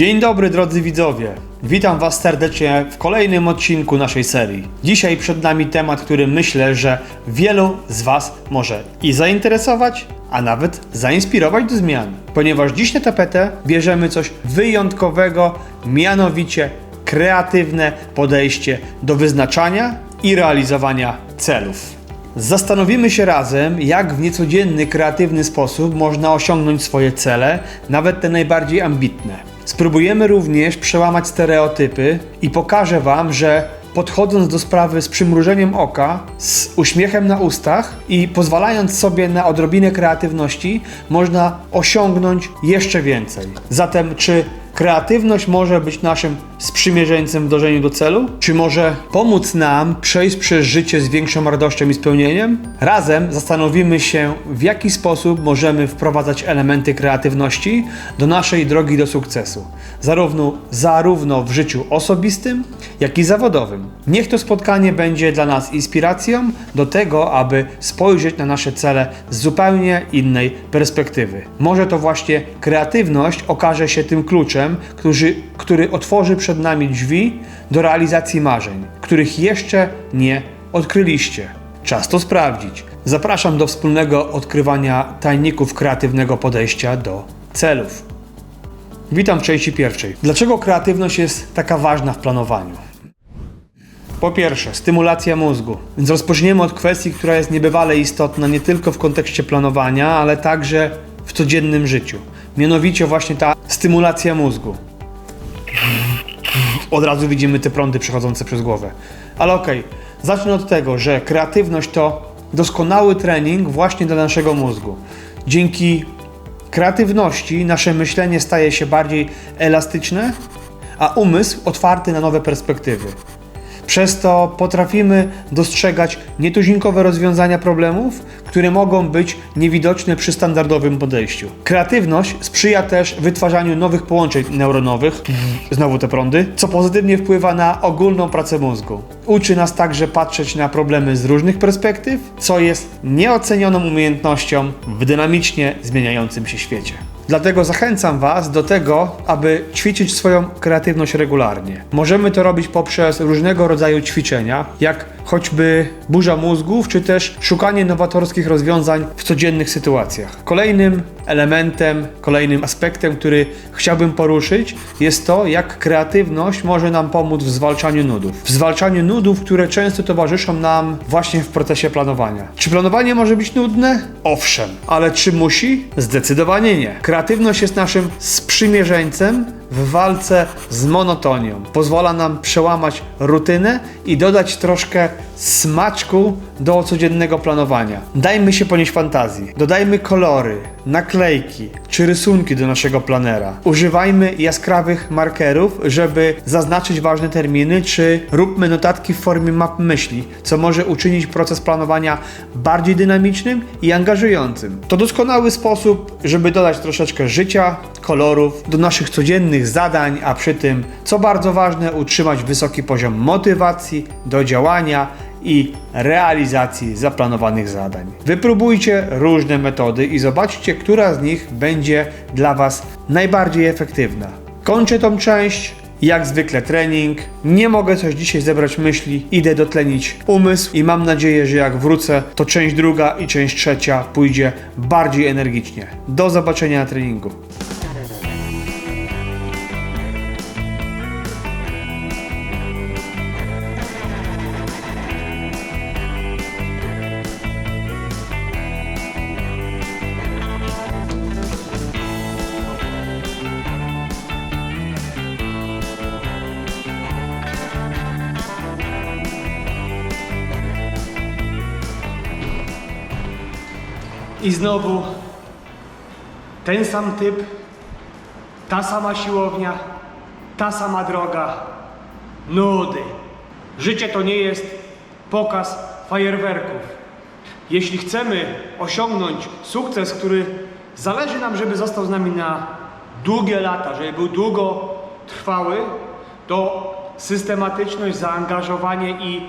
Dzień dobry drodzy widzowie. Witam Was serdecznie w kolejnym odcinku naszej serii. Dzisiaj przed nami temat, który myślę, że wielu z Was może i zainteresować, a nawet zainspirować do zmian. Ponieważ dziś na tapetę bierzemy coś wyjątkowego, mianowicie kreatywne podejście do wyznaczania i realizowania celów. Zastanowimy się razem, jak w niecodzienny, kreatywny sposób można osiągnąć swoje cele, nawet te najbardziej ambitne. Spróbujemy również przełamać stereotypy i pokażę Wam, że podchodząc do sprawy z przymrużeniem oka, z uśmiechem na ustach i pozwalając sobie na odrobinę kreatywności, można osiągnąć jeszcze więcej. Zatem, czy kreatywność może być naszym sprzymierzeńcem w dążeniu do celu? Czy może pomóc nam przejść przez życie z większą radością i spełnieniem? Razem zastanowimy się, w jaki sposób możemy wprowadzać elementy kreatywności do naszej drogi do sukcesu, zarówno, zarówno w życiu osobistym, jak i zawodowym. Niech to spotkanie będzie dla nas inspiracją do tego, aby spojrzeć na nasze cele z zupełnie innej perspektywy. Może to właśnie kreatywność okaże się tym kluczem, który, który otworzy przed nami drzwi do realizacji marzeń, których jeszcze nie odkryliście. Czas to sprawdzić. Zapraszam do wspólnego odkrywania tajników kreatywnego podejścia do celów. Witam w części pierwszej. Dlaczego kreatywność jest taka ważna w planowaniu? Po pierwsze, stymulacja mózgu. Więc rozpoczniemy od kwestii, która jest niebywale istotna nie tylko w kontekście planowania, ale także w codziennym życiu. Mianowicie właśnie ta stymulacja mózgu. Od razu widzimy te prądy przechodzące przez głowę. Ale okej, zacznę od tego, że kreatywność to doskonały trening właśnie dla naszego mózgu. Dzięki kreatywności nasze myślenie staje się bardziej elastyczne, a umysł otwarty na nowe perspektywy. Przez to potrafimy dostrzegać nietuzinkowe rozwiązania problemów, które mogą być niewidoczne przy standardowym podejściu. Kreatywność sprzyja też wytwarzaniu nowych połączeń neuronowych, znowu te prądy, co pozytywnie wpływa na ogólną pracę mózgu. Uczy nas także patrzeć na problemy z różnych perspektyw, co jest nieocenioną umiejętnością w dynamicznie zmieniającym się świecie. Dlatego zachęcam Was do tego, aby ćwiczyć swoją kreatywność regularnie. Możemy to robić poprzez różnego rodzaju ćwiczenia, jak choćby burza mózgów, czy też szukanie nowatorskich rozwiązań w codziennych sytuacjach. Kolejnym elementem, kolejnym aspektem, który chciałbym poruszyć, jest to, jak kreatywność może nam pomóc w zwalczaniu nudów. W zwalczaniu nudów, które często towarzyszą nam właśnie w procesie planowania. Czy planowanie może być nudne? Owszem, ale czy musi? Zdecydowanie nie. Kreatywność jest naszym sprzymierzeńcem w walce z monotonią. Pozwala nam przełamać rutynę i dodać troszkę smaczku do codziennego planowania. Dajmy się ponieść fantazji. Dodajmy kolory, naklejki czy rysunki do naszego planera. Używajmy jaskrawych markerów, żeby zaznaczyć ważne terminy, czy róbmy notatki w formie map myśli, co może uczynić proces planowania bardziej dynamicznym i angażującym. To doskonały sposób, żeby dodać troszeczkę życia, kolorów do naszych codziennych zadań, a przy tym, co bardzo ważne, utrzymać wysoki poziom motywacji do działania i realizacji zaplanowanych zadań. Wypróbujcie różne metody i zobaczcie, która z nich będzie dla Was najbardziej efektywna. Kończę tą część. Jak zwykle trening. Nie mogę coś dzisiaj zebrać myśli. Idę dotlenić umysł i mam nadzieję, że jak wrócę, to część druga i część trzecia pójdzie bardziej energicznie. Do zobaczenia na treningu. I znowu ten sam typ, ta sama siłownia, ta sama droga, nudy. Życie to nie jest pokaz fajerwerków. Jeśli chcemy osiągnąć sukces, który zależy nam, żeby został z nami na długie lata, żeby był długo trwały, to systematyczność, zaangażowanie i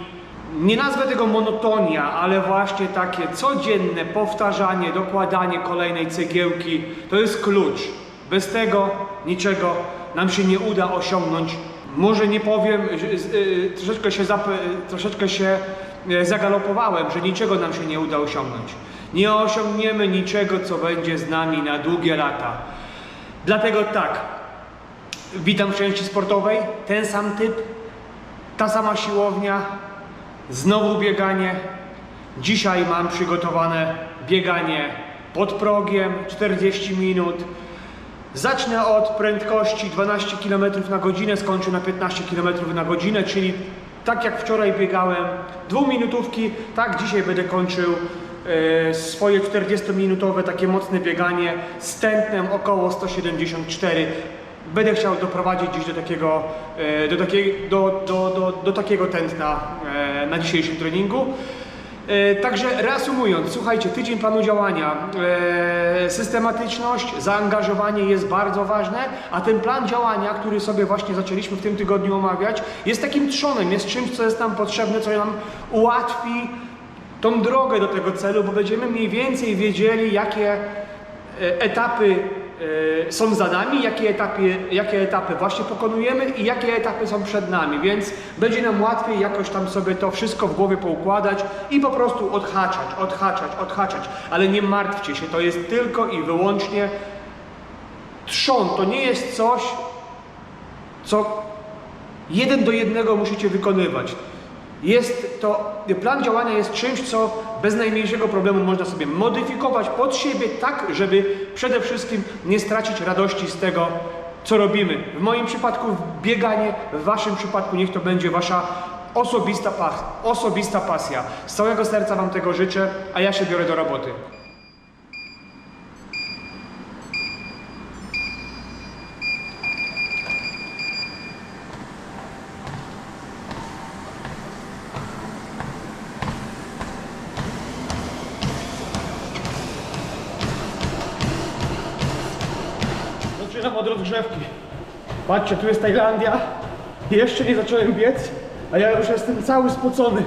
nie nazwę tego monotonia, ale właśnie takie codzienne powtarzanie, dokładanie kolejnej cegiełki to jest klucz. Bez tego niczego nam się nie uda osiągnąć. Może nie powiem, y, troszeczkę się, zap, troszeczkę się y, zagalopowałem, że niczego nam się nie uda osiągnąć. Nie osiągniemy niczego, co będzie z nami na długie lata. Dlatego tak, witam w części sportowej, ten sam typ, ta sama siłownia, znowu bieganie. Dzisiaj mam przygotowane bieganie pod progiem 40 minut. Zacznę od prędkości 12 km na godzinę, skończę na 15 km na godzinę, czyli tak jak wczoraj biegałem dwuminutówki, tak dzisiaj będę kończył e, swoje 40-minutowe takie mocne bieganie z tętnem około 174. Będę chciał doprowadzić dziś do takiego, e, do takiej, do, do, do, do takiego tętna e, na dzisiejszym treningu. E, Także reasumując, słuchajcie, tydzień planu działania, systematyczność, zaangażowanie jest bardzo ważne, a ten plan działania, który sobie właśnie zaczęliśmy w tym tygodniu omawiać, jest takim trzonem, jest czymś, co jest nam potrzebne, co nam ułatwi tą drogę do tego celu, bo będziemy mniej więcej wiedzieli, jakie etapy są za nami, jakie etapy, jakie etapy właśnie pokonujemy i jakie etapy są przed nami, więc będzie nam łatwiej jakoś tam sobie to wszystko w głowie poukładać i po prostu odhaczać, odhaczać, odhaczać. Ale nie martwcie się, to jest tylko i wyłącznie trzon, to nie jest coś, co jeden do jednego musicie wykonywać. Jest to, plan działania jest czymś, co bez najmniejszego problemu można sobie modyfikować pod siebie tak, żeby przede wszystkim nie stracić radości z tego, co robimy. W moim przypadku bieganie, w waszym przypadku niech to będzie wasza osobista, pas, osobista pasja. Z całego serca wam tego życzę, a ja się biorę do roboty. Zaczynam od rozgrzewki. Patrzcie, tu jest Tajlandia. Jeszcze nie zacząłem biec, a ja już jestem cały spocony.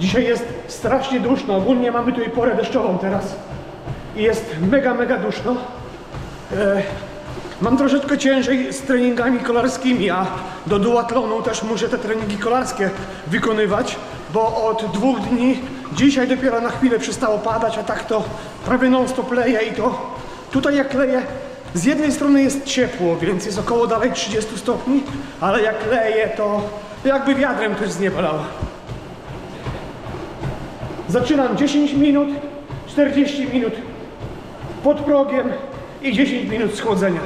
Dzisiaj jest strasznie duszno. Ogólnie mamy tu i porę deszczową teraz. I jest mega, mega duszno. E, mam troszeczkę ciężej z treningami kolarskimi, a do duatlonu też muszę te treningi kolarskie wykonywać, bo od dwóch dni dzisiaj dopiero na chwilę przestało padać, a tak to prawie non stop leje i to tutaj jak leje z jednej strony jest ciepło, więc jest około dalej 30 stopni, ale jak leje to jakby wiadrem ktoś z nieba lał. Zaczynam 10 minut, 40 minut pod progiem i 10 minut schłodzenia.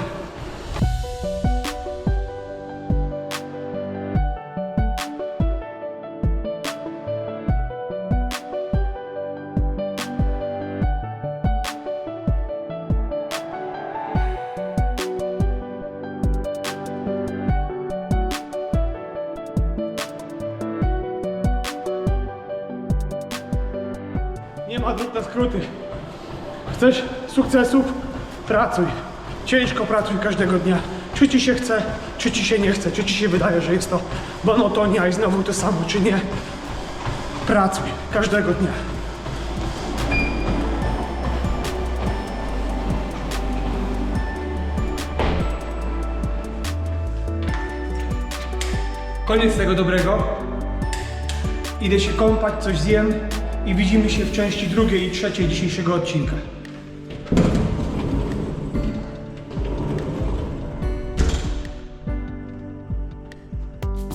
Na skróty. Chcesz sukcesów? Pracuj. Ciężko pracuj każdego dnia. Czy ci się chce, czy ci się nie chce, czy ci się wydaje, że jest to monotonia i znowu to samo, czy nie. Pracuj każdego dnia. Koniec tego dobrego. Idę się kąpać, coś zjem i widzimy się w części drugiej i trzeciej dzisiejszego odcinka.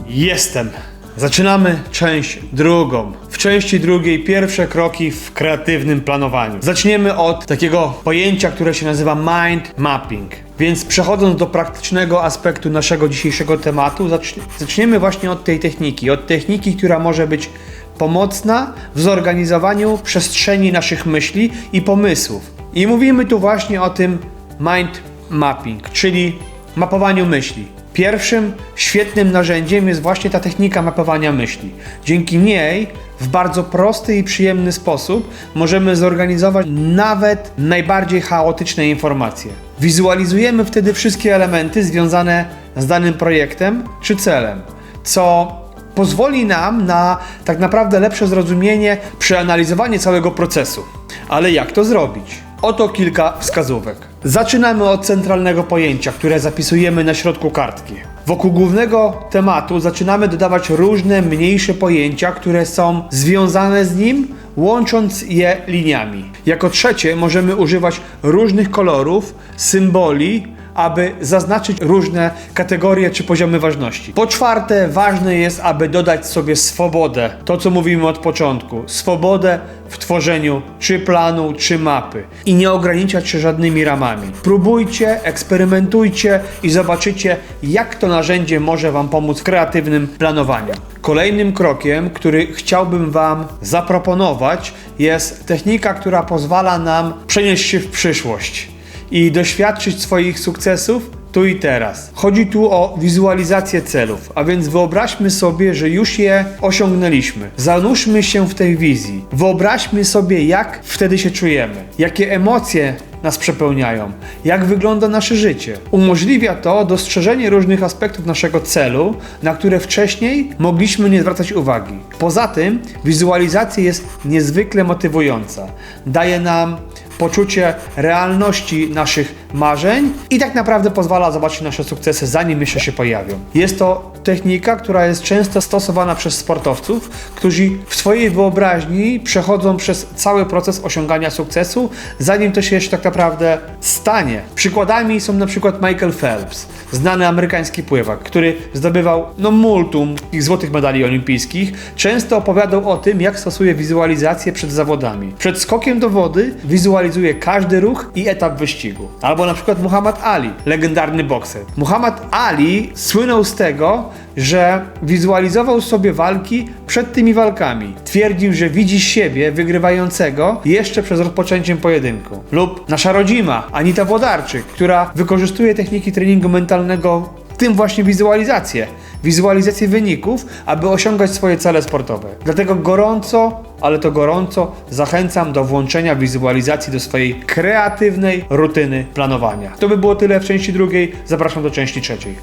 Jestem. Zaczynamy część drugą. W części drugiej pierwsze kroki w kreatywnym planowaniu. Zaczniemy od takiego pojęcia, które się nazywa mind mapping. Więc przechodząc do praktycznego aspektu naszego dzisiejszego tematu, zacz- zaczniemy właśnie od tej techniki. Od techniki, która może być pomocna w zorganizowaniu przestrzeni naszych myśli i pomysłów. I mówimy tu właśnie o tym mind mapping, czyli mapowaniu myśli. Pierwszym świetnym narzędziem jest właśnie ta technika mapowania myśli. Dzięki niej w bardzo prosty i przyjemny sposób możemy zorganizować nawet najbardziej chaotyczne informacje. Wizualizujemy wtedy wszystkie elementy związane z danym projektem czy celem, co pozwoli nam na tak naprawdę lepsze zrozumienie, przeanalizowanie całego procesu. Ale jak to zrobić? Oto kilka wskazówek. Zaczynamy od centralnego pojęcia, które zapisujemy na środku kartki. Wokół głównego tematu zaczynamy dodawać różne mniejsze pojęcia, które są związane z nim, łącząc je liniami. Jako trzecie możemy używać różnych kolorów, symboli, aby zaznaczyć różne kategorie czy poziomy ważności. Po czwarte, ważne jest, aby dodać sobie swobodę. To, co mówimy od początku. Swobodę w tworzeniu czy planu, czy mapy. I nie ograniczać się żadnymi ramami. Próbujcie, eksperymentujcie i zobaczycie, jak to narzędzie może Wam pomóc w kreatywnym planowaniu. Kolejnym krokiem, który chciałbym Wam zaproponować, jest technika, która pozwala nam przenieść się w przyszłość i doświadczyć swoich sukcesów tu i teraz. Chodzi tu o wizualizację celów, a więc wyobraźmy sobie, że już je osiągnęliśmy. Zanurzmy się w tej wizji. Wyobraźmy sobie, jak wtedy się czujemy, jakie emocje nas przepełniają, jak wygląda nasze życie. Umożliwia to dostrzeżenie różnych aspektów naszego celu, na które wcześniej mogliśmy nie zwracać uwagi. Poza tym, wizualizacja jest niezwykle motywująca. Daje nam poczucie realności naszych marzeń i tak naprawdę pozwala zobaczyć nasze sukcesy zanim jeszcze się pojawią. Jest to technika, która jest często stosowana przez sportowców, którzy w swojej wyobraźni przechodzą przez cały proces osiągania sukcesu, zanim to się jeszcze tak naprawdę stanie. Przykładami są na przykład Michael Phelps, znany amerykański pływak, który zdobywał no multum ich złotych medali olimpijskich. Często opowiadał o tym, jak stosuje wizualizację przed zawodami. Przed skokiem do wody wizualizuje każdy ruch i etap wyścigu. Albo na przykład Muhammad Ali, legendarny bokser. Muhammad Ali słynął z tego, że wizualizował sobie walki przed tymi walkami. Twierdził, że widzi siebie wygrywającego jeszcze przed rozpoczęciem pojedynku. Lub nasza rodzima, Anita Włodarczyk, która wykorzystuje techniki treningu mentalnego, w tym właśnie wizualizację. Wizualizację wyników, aby osiągać swoje cele sportowe. Dlatego gorąco, ale to gorąco zachęcam do włączenia wizualizacji do swojej kreatywnej rutyny planowania. To by było tyle w części drugiej. Zapraszam do części trzeciej.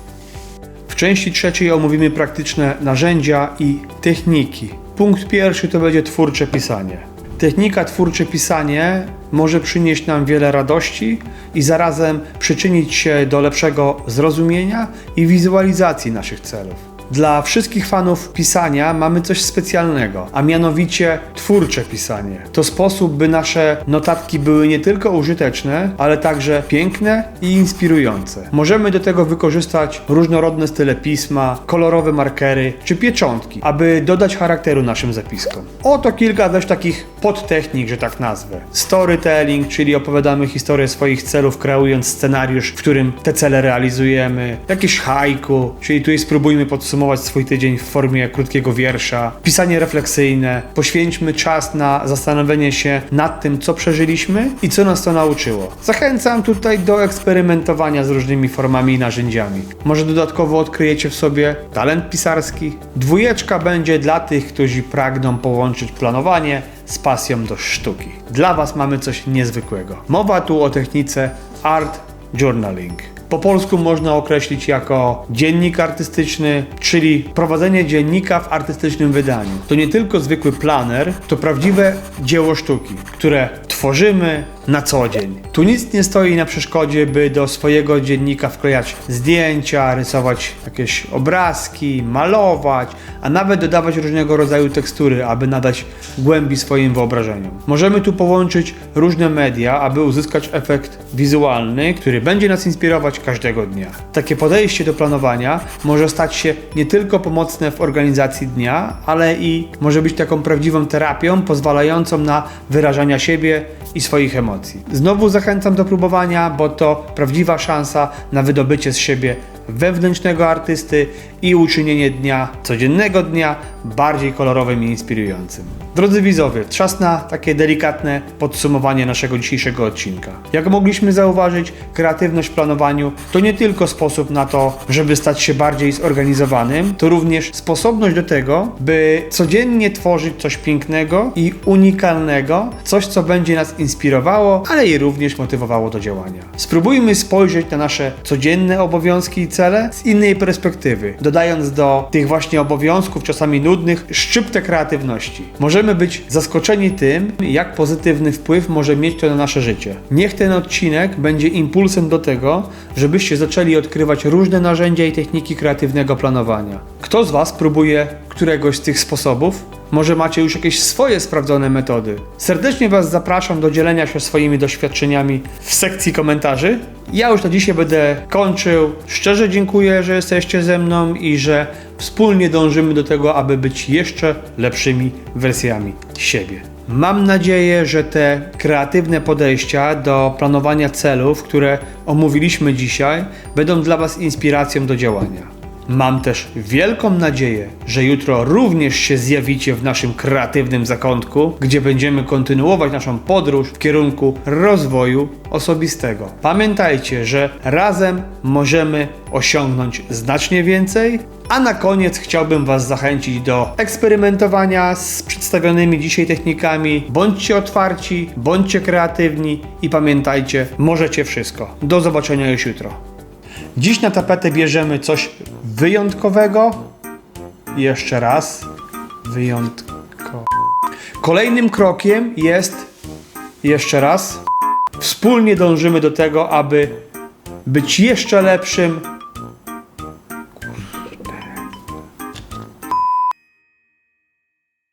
W części trzeciej omówimy praktyczne narzędzia i techniki. Punkt pierwszy to będzie twórcze pisanie. Technika twórcze pisanie może przynieść nam wiele radości i zarazem przyczynić się do lepszego zrozumienia i wizualizacji naszych celów. Dla wszystkich fanów pisania mamy coś specjalnego, a mianowicie twórcze pisanie. To sposób, by nasze notatki były nie tylko użyteczne, ale także piękne i inspirujące. Możemy do tego wykorzystać różnorodne style pisma, kolorowe markery czy pieczątki, aby dodać charakteru naszym zapiskom. Oto kilka dość takich podtechnik, że tak nazwę. Storytelling, czyli opowiadamy historię swoich celów, kreując scenariusz, w którym te cele realizujemy. Jakieś haiku, czyli tutaj spróbujmy podsumować swój tydzień w formie krótkiego wiersza. Pisanie refleksyjne. Poświęćmy czas na zastanowienie się nad tym, co przeżyliśmy i co nas to nauczyło. Zachęcam tutaj do eksperymentowania z różnymi formami i narzędziami. Może dodatkowo odkryjecie w sobie talent pisarski. Dwójeczka będzie dla tych, którzy pragną połączyć planowanie z pasją do sztuki. Dla Was mamy coś niezwykłego. Mowa tu o technice art journaling. Po polsku można określić jako dziennik artystyczny, czyli prowadzenie dziennika w artystycznym wydaniu. To nie tylko zwykły planer, to prawdziwe dzieło sztuki, które tworzymy na co dzień. Tu nic nie stoi na przeszkodzie, by do swojego dziennika wklejać zdjęcia, rysować jakieś obrazki, malować, a nawet dodawać różnego rodzaju tekstury, aby nadać głębi swoim wyobrażeniom. Możemy tu połączyć różne media, aby uzyskać efekt wizualny, który będzie nas inspirować każdego dnia. Takie podejście do planowania może stać się nie tylko pomocne w organizacji dnia, ale i może być taką prawdziwą terapią pozwalającą na wyrażania siebie i swoich emocji. Znowu zachęcam do próbowania, bo to prawdziwa szansa na wydobycie z siebie wewnętrznego artysty i uczynienie dnia, codziennego dnia bardziej kolorowym i inspirującym. Drodzy widzowie, czas na takie delikatne podsumowanie naszego dzisiejszego odcinka. Jak mogliśmy zauważyć, kreatywność w planowaniu to nie tylko sposób na to, żeby stać się bardziej zorganizowanym, to również sposobność do tego, by codziennie tworzyć coś pięknego i unikalnego, coś co będzie nas inspirowało, ale i również motywowało do działania. Spróbujmy spojrzeć na nasze codzienne obowiązki i cele z innej perspektywy, dodając do tych właśnie obowiązków, czasami nudnych, szczyptę kreatywności. Możemy być zaskoczeni tym, jak pozytywny wpływ może mieć to na nasze życie. Niech ten odcinek będzie impulsem do tego, żebyście zaczęli odkrywać różne narzędzia i techniki kreatywnego planowania. Kto z Was próbuje któregoś z tych sposobów? Może macie już jakieś swoje sprawdzone metody? Serdecznie Was zapraszam do dzielenia się swoimi doświadczeniami w sekcji komentarzy. Ja już na dzisiaj będę kończył. Szczerze dziękuję, że jesteście ze mną i że wspólnie dążymy do tego, aby być jeszcze lepszymi wersjami siebie. Mam nadzieję, że te kreatywne podejścia do planowania celów, które omówiliśmy dzisiaj, będą dla Was inspiracją do działania. Mam też wielką nadzieję, że jutro również się zjawicie w naszym kreatywnym zakątku, gdzie będziemy kontynuować naszą podróż w kierunku rozwoju osobistego. Pamiętajcie, że razem możemy osiągnąć znacznie więcej, a na koniec chciałbym Was zachęcić do eksperymentowania z przedstawionymi dzisiaj technikami. Bądźcie otwarci, bądźcie kreatywni i pamiętajcie, możecie wszystko. Do zobaczenia już jutro. Dziś na tapetę bierzemy coś wyjątkowego. Jeszcze raz. Wyjątkowo. Kolejnym krokiem jest, jeszcze raz, wspólnie dążymy do tego, aby być jeszcze lepszym